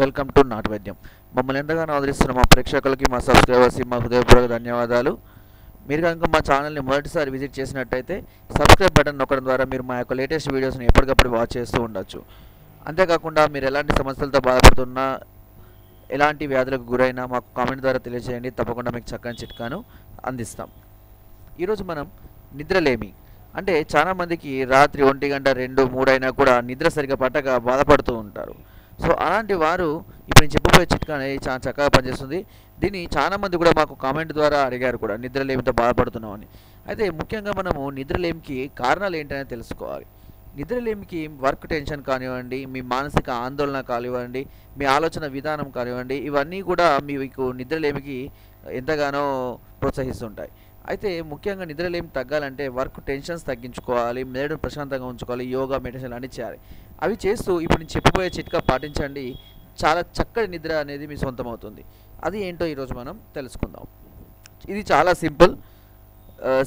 Welcome to నాటు వైద్యం. మమ్మల్ని ఎంతగానో ఆదరిస్తున్న మా ప్రేక్షకులకి మా సబ్స్క్రైబర్స్కి మా హృదయపూర్వక ధన్యవాదాలు. మీరు కనుక మా ఛానల్ని మొదటిసారి విజిట్ చేసినట్టయితే సబ్స్క్రైబ్ బటన్ నొక్కడం ద్వారా మీరు మా యొక్క లేటెస్ట్ వీడియోస్ని ఎప్పటికప్పుడు వాచ్ చేస్తూ ఉండొచ్చు. అంతేకాకుండా మీరు ఎలాంటి సమస్యలతో బాధపడుతున్నా ఎలాంటి వ్యాధులకు గురైనా మాకు కామెంట్ ద్వారా తెలియజేయండి. తప్పకుండా మీకు చక్కని చిట్కాను అందిస్తాం. ఈరోజు మనం నిద్రలేమి. అంటే చాలామందికి రాత్రి ఒంటి గంట రెండు మూడు అయినా కూడా నిద్ర సరిగా పట్టక బాధపడుతూ ఉంటారు. సో అలాంటి వారు ఇప్పుడు నేను చెప్పబోయే చిట్కా అనేది చాలా చక్కగా పనిచేస్తుంది. దీన్ని చాలా మంది కూడా మాకు కామెంట్ ద్వారా అడిగారు కూడా నిద్రలేమితో బాధపడుతున్నామని. అయితే ముఖ్యంగా మనము నిద్రలేమికి కారణాలు ఏంటనేది తెలుసుకోవాలి. నిద్రలేమికి వర్క్ టెన్షన్ కానివ్వండి మీ మానసిక ఆందోళన కానివ్వండి మీ ఆలోచన విధానం కానివ్వండి ఇవన్నీ కూడా మీకు నిద్రలేమికి ఎంతగానో ప్రోత్సహిస్తుంటాయి. అయితే ముఖ్యంగా నిద్రలేమి తగ్గాలంటే వర్క్ టెన్షన్స్ తగ్గించుకోవాలి మెదడు ప్రశాంతంగా ఉంచుకోవాలి యోగా మెడిటేషన్ అన్ని చేయాలి. అవి చేస్తూ ఇప్పుడు నేను చెప్పబోయే చిట్కా పాటించండి. చాలా చక్కటి నిద్ర అనేది మీ సొంతం అవుతుంది అది ఏంటో ఈరోజు మనం తెలుసుకుందాం. ఇది చాలా సింపుల్.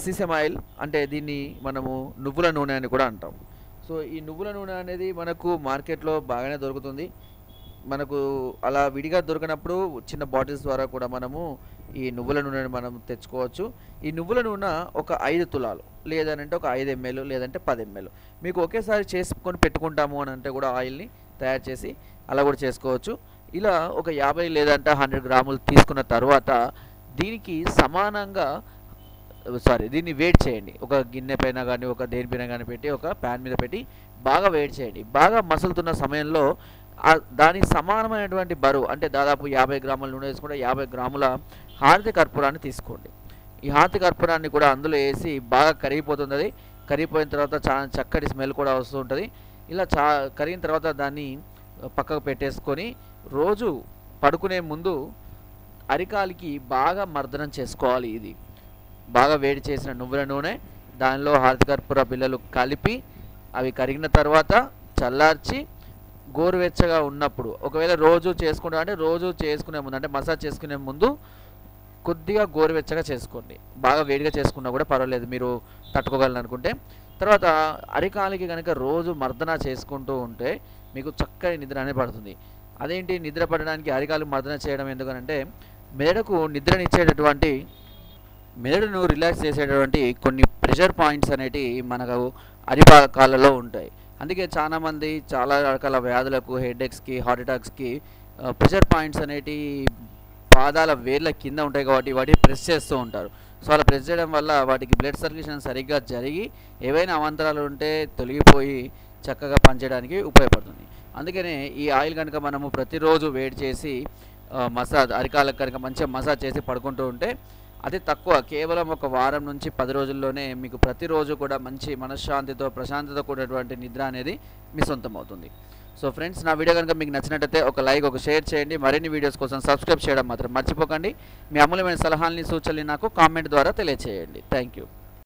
సీసెమ్ ఆయిల్ అంటే దీన్ని మనము నువ్వుల నూనె అని కూడా అంటాం. సో ఈ నువ్వుల నూనె అనేది మనకు మార్కెట్లో బాగానే దొరుకుతుంది. మనకు అలా విడిగా దొరికినప్పుడు చిన్న బాటిల్స్ ద్వారా కూడా మనము ఈ నువ్వుల నూనెని మనం తెచ్చుకోవచ్చు. ఈ నువ్వుల నూనె ఒక ఐదు తులాలు లేదంటే ఒక ఐదు ఎంఎల్ లేదంటే పది ఎంఎల్. మీకు ఒకేసారి చేసుకొని పెట్టుకుంటాము అని అంటే కూడా ఆయిల్ని తయారు చేసి అలా కూడా చేసుకోవచ్చు. ఇలా ఒక యాభై లేదంటే హండ్రెడ్ గ్రాములు తీసుకున్న తర్వాత దీనికి సమానంగా సారీ దీన్ని వేడి చేయండి. ఒక గిన్నె పైన కానీ ఒక దేనిపైన కానీ పెట్టి ఒక ప్యాన్ మీద పెట్టి బాగా వేడి చేయండి. బాగా మసులుతున్న సమయంలో దానికి సమానమైనటువంటి బరువు అంటే దాదాపు యాభై గ్రాముల నూనె వేసుకుంటే యాభై గ్రాముల హారతి కర్పూరాన్ని తీసుకోండి. ఈ హారతి కర్పూరాన్ని కూడా అందులో వేసి బాగా కరిగిపోతుంది అది కరిగిపోయిన తర్వాత చాలా చక్కటి స్మెల్ కూడా వస్తూ ఉంటుంది. ఇలా చా కరిగిన తర్వాత దాన్ని పక్కకు పెట్టేసుకొని రోజు పడుకునే ముందు అరికాలికి బాగా మర్దనం చేసుకోవాలి ఇది. బాగా వేడి చేసిన నువ్వుల నూనె దానిలో హారతి కర్పూర బిళ్ళలు కలిపి అవి కరిగిన తర్వాత చల్లార్చి గోరువెచ్చగా ఉన్నప్పుడు ఒకవేళ రోజు చేసుకుంటా అంటే రోజు చేసుకునే ముందు అంటే మసాజ్ చేసుకునే ముందు కొద్దిగా గోరువెచ్చగా చేసుకోండి. బాగా వేడిగా చేసుకున్నా కూడా పర్వాలేదు మీరు తట్టుకోగలను అనుకుంటే. తర్వాత అరికాలికి కనుక రోజు మర్దన చేసుకుంటూ ఉంటే మీకు చక్కని నిద్ర అనేది పడుతుంది. అదేంటి నిద్ర పడడానికి అరికాలు మర్దన చేయడం ఎందుకనంటే మెదడుకు నిద్రనిచ్చేటటువంటి మెదడును రిలాక్స్ చేసేటటువంటి కొన్ని ప్రెషర్ పాయింట్స్ అనేటివి మనకు అరిపాకాలలో ఉంటాయి. అందుకే చాలామంది చాలా రకాల వ్యాధులకు హెడేక్స్కి హార్ట్ అటాక్స్కి ప్రెషర్ పాయింట్స్ అనేటివి పాదాల వేర్ల కింద ఉంటాయి కాబట్టి వాటిని ప్రెస్ చేస్తూ ఉంటారు. సో అలా ప్రెస్ చేయడం వల్ల వాటికి బ్లడ్ సర్క్యులేషన్ సరిగ్గా జరిగి ఏవైనా అవాంతరాలు ఉంటే తొలగిపోయి చక్కగా పనిచేయడానికి ఉపయోగపడుతుంది. అందుకనే ఈ ఆయిల్ కనుక మనము ప్రతిరోజు వేడి చేసి మసాజ్ అరికాలకు కనుక మంచిగా మసాజ్ చేసి పడుకుంటూ ఉంటే అతి తక్కువ. కేవలం ఒక వారం నుంచి పది రోజుల్లోనే మీకు ప్రతిరోజు కూడా మంచి మనశ్శాంతితో ప్రశాంతత కూడినటువంటి నిద్ర అనేది మీ సొంతం అవుతుంది సో ఫ్రెండ్స్ నా వీడియో కనుక మీకు నచ్చినట్టయితే ఒక లైక్ ఒక షేర్ చేయండి. మరిన్ని వీడియోస్ కోసం సబ్స్క్రైబ్ చేయడం మాత్రం మర్చిపోకండి. మీ అమూల్యమైన సలహాలని సూచనలు నాకు కామెంట్ ద్వారా తెలియచేయండి. Thank you.